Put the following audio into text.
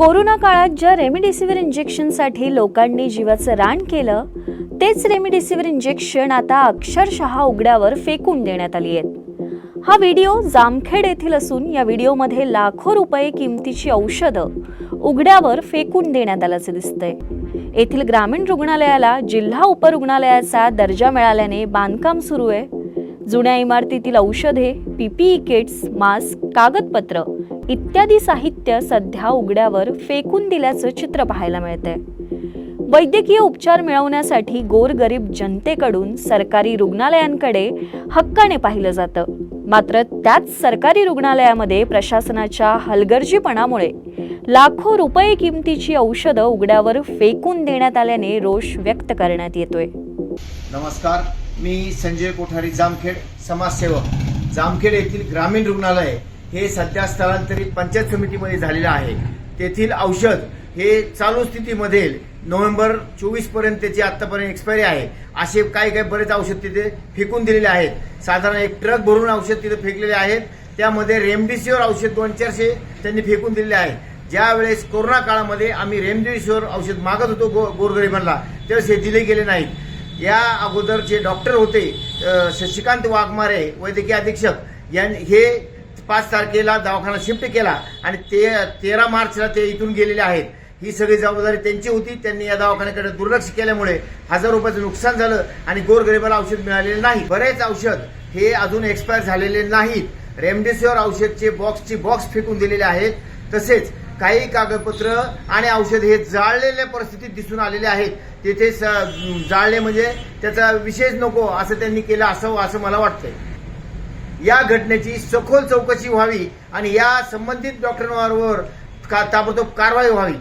Corona काळात ज्या remdesivir इंजेक्शनसाठी लोकांनी जीवाचं रान केलं तेच रेमडेसिवीर इंजेक्शन आता अक्षरशः उघड्यावर फेकून देण्यात आली आहेत. हा व्हिडिओ जामखेड येथील असून या व्हिडिओमध्ये लाखो रुपये किमतीची औषधं उघड्यावर फेकून देण्यात आल्याचं दिसतंय. येथील ग्रामीण रुग्णालयाला जिल्हा उपरुग्णालयाचा दर्जा मिळाल्याने बांधकाम सुरू आहे. जुन्या इमारतीतील औषधे पीपीई किट्स मास्क कागदपत्र इत्यादी साहित्य सध्या उघड्यावर फेकून दिल्याचं चित्र पाहायला मिळतंय. वैद्यकीय उपचार मिळवण्यासाठी गोरगरीब जनतेकडून सरकारी रुग्णालयांकडे हक्काने पाहिलं जातं. मात्र त्याच सरकारी रुग्णालयामध्ये प्रशासनाच्या हलगर्जीपणामुळे लाखो रुपये किमतीची औषधं उघड्यावर फेकून देण्यात आल्याने रोष व्यक्त करण्यात येतोय. नमस्कार मी संजय कोठारी जामखेड समाजसेवक. जामखेड येथील ग्रामीण रुग्णालय हे सध्या स्थलांतरित पंचायत समितीमध्ये झालेलं आहे. तेथील औषध हे चालू स्थितीमध्ये नोव्हेंबर चोवीसपर्यंत त्याची आतापर्यंत एक्सपायरी आहे. असे काही काही बरेच औषध तिथे फेकून दिलेले आहेत. साधारण एक ट्रक भरून औषध तिथे फेकलेले आहेत. त्यामध्ये रेमडेसिवीर औषध दोन चारशे त्यांनी फेकून दिलेले आहे. ज्यावेळेस कोरोना काळामध्ये आम्ही रेमडेसिवीर औषध मागत होतो गो गोरगरिबांना त्यावेळेस हे दिले गेले नाहीत. या अगोदर जे डॉक्टर होते शशिकांत वाघमारे वैद्यकीय अधीक्षक यांनी हे पाच तारखेला दवाखाना शिफ्ट केला आणि ते तेरा मार्चला ते इथून गेलेले आहेत. ही सगळी जबाबदारी त्यांची होती. त्यांनी या दवाखान्याकडे दुर्लक्ष केल्यामुळे हजार रुपयाचं नुकसान झालं आणि गोरगरिबाला औषध मिळालेले नाही. बरेच औषध हे अजून एक्सपायर झालेले नाहीत. रेमडेसिवीर औषधचे बॉक्सची बॉक्स फेकून दिलेले आहेत. तसेच काही कागदपत्र आणि औषध हे जाळलेल्या परिस्थितीत दिसून आलेले आहेत. तेथे स- जाळले म्हणजे त्याचा विशेष नको असं त्यांनी केलं असं असं मला वाटतंय. या घटनेची सखोल चौकशी व्हावी आणि या संबंधित डॉक्टरांवर का ताबडतोब कारवाई व्हावी.